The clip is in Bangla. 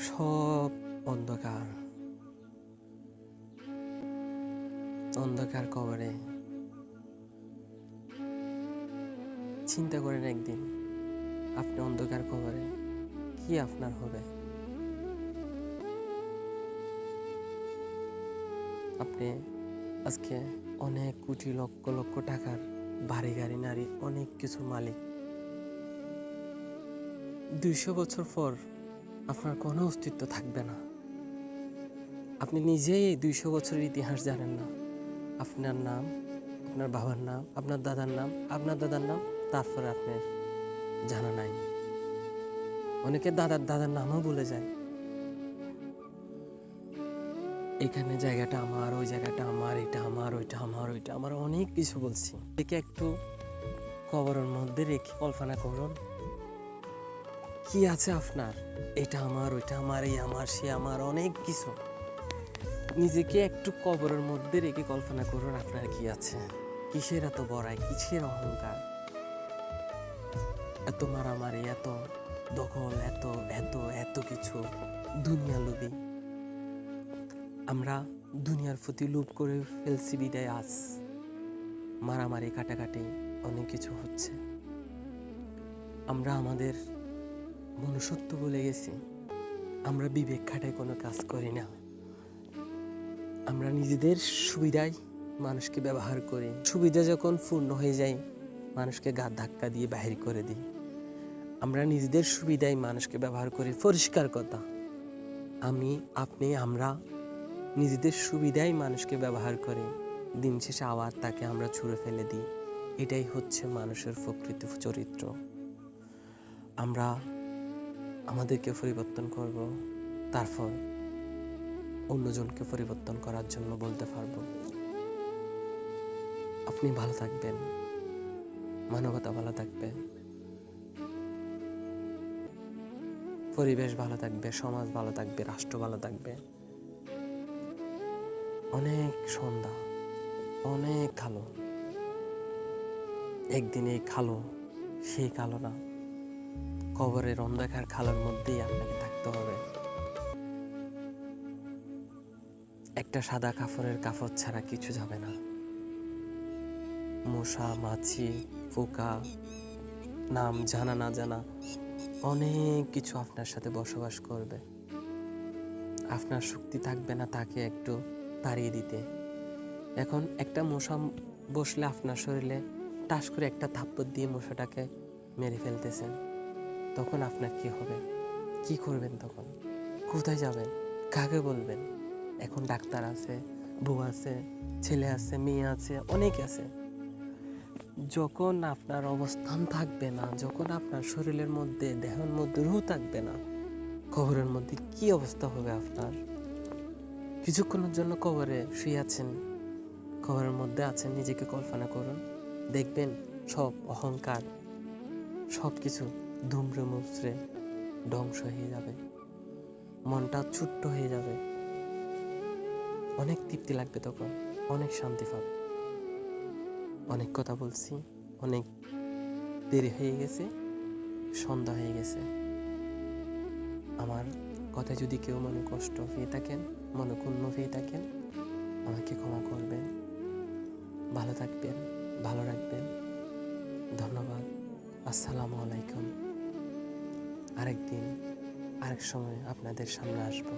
সব অন্ধকার। অন্ধকার কবরে। চিন্তা করেন একদিন, আপনি অন্ধকার কবরে, কি আপনার হবে? আপনি আজকে অনেক কোটি লক্ষ লক্ষ টাকার বাড়ি গাড়ি, নারী, অনেক কিছুর মালিক। দুইশো বছর পর আপনার কোনো অস্তিত্ব থাকবে না। আপনি নিজেই এই দুইশো বছরের ইতিহাস জানেন না। আপনার নাম, আপনার বাবার নাম, আপনার দাদার নাম, আপনার দাদার নাম, তারপরে আপনার জানা নাই। অনেকে দাদার দাদার নামও বলে যায়। এখানে জায়গাটা আমার, ওই জায়গাটা আমার, এটা আমার, ওইটা আমার ওইটা আমার, অনেক কিছু বলছি। একে একটু কবরের মধ্যে রেখে কল্পনা করুন। কি আছে আপনার? এটা আমার, ওইটা আমার, এই আমার, সে আমার, অনেক কিছু। নিজেকে একটু কবরের মধ্যে রেখে কল্পনা করুন আপনার কি আছে। কিসের এত বড়াই? কিসের অহংকার? এত মারামারি, এত দখল, এত এত এত কিছু দুনিয়া লোভী। আমরা দুনিয়ার প্রতি লোভ করে ফেলছি বিদায় আজ। মারামারি, কাটাকাটি, অনেক কিছু হচ্ছে। আমরা আমাদের মনুষ্যত্ব বলে গেছি। আমরা বিবেক খাটায় কোনো কাজ করি না। আমরা নিজেদের সুবিধায় মানুষকে ব্যবহার করি। সুবিধা যখন পূর্ণ হয়ে যায়, মানুষকে গা ধাক্কা দিয়ে বাহির করে দিই। আমরা নিজেদের সুবিধায় মানুষকে ব্যবহার করি। পরিষ্কার কথা, আমি, আপনি, আমরা নিজেদের সুবিধায় মানুষকে ব্যবহার করে। দিন শেষে আবার তাকে আমরা ছুঁড়ে ফেলে দিই। এটাই হচ্ছে মানুষের প্রকৃত চরিত্র। আমরা আমাদেরকে পরিবর্তন করব, তারপর অন্যজনকে পরিবর্তন করার জন্য বলতে পারব। আপনি ভালো থাকবেন, মানবতা ভালো থাকবে, পরিবেশ ভালো থাকবে, সমাজ ভালো থাকবে, রাষ্ট্র ভালো থাকবে। অনেক সন্ধ্যা, অনেক কালো। একদিন এই কালো, সেই কালো না। কবরের অন্ধকার খালোর মধ্যেই আপনাকে থাকতে হবে। একটা সাদা কাপড়ের কাপড় ছাড়া কিছু যাবে না। মশা, মাছি, পোকা, নাম জানা না জানা অনেক কিছু আপনার সাথে বসবাস করবে। আপনার শক্তি থাকবে না তাকে একটু তাড়িয়ে দিতে। এখন একটা মশা বসলে আপনার শরীরে টাস করে একটা থাপ্পড় দিয়ে মশাটাকে মেরে ফেলতেছেন। তখন আপনার কি হবে? কি করবেন তখন? কোথায় যাবেন? কাকে বলবেন? এখন ডাক্তার আছে, বউ আছে, ছেলে আছে, মেয়ে আছে, অনেক আছে। যখন আপনার অবস্থান থাকবে না, যখন আপনার শরীরের মধ্যে, দেহের মধ্যে রুহ থাকবে না, কবরের মধ্যে কি অবস্থা হবে আপনার? কিছুক্ষণের জন্য কবরে শুয়ে আছেন, কবরের মধ্যে আছেন, নিজেকে কল্পনা করুন। দেখবেন সব অহংকার সব কিছু ধুমড়ে মুচড়ে ধ্বংস হয়ে যাবে। মনটা ছোট্ট হয়ে যাবে। অনেক তৃপ্তি লাগবে তখন, অনেক শান্তি পাবে। অনেক কথা বলছি, অনেক দেরি হয়ে গেছে, সন্ধ্যা হয়ে গেছে। আমার কথা যদি কেউ মনে কষ্ট পেয়ে থাকেন মনে ক্ষুণ্ণ পেয়ে থাকেন, আমাকে ক্ষমা করবেন। ভালো থাকবেন, ভালো রাখবেন। ধন্যবাদ। আসসালামু আলাইকুম। আরেকদিন আরেক সময় আপনাদের সামনে আসব।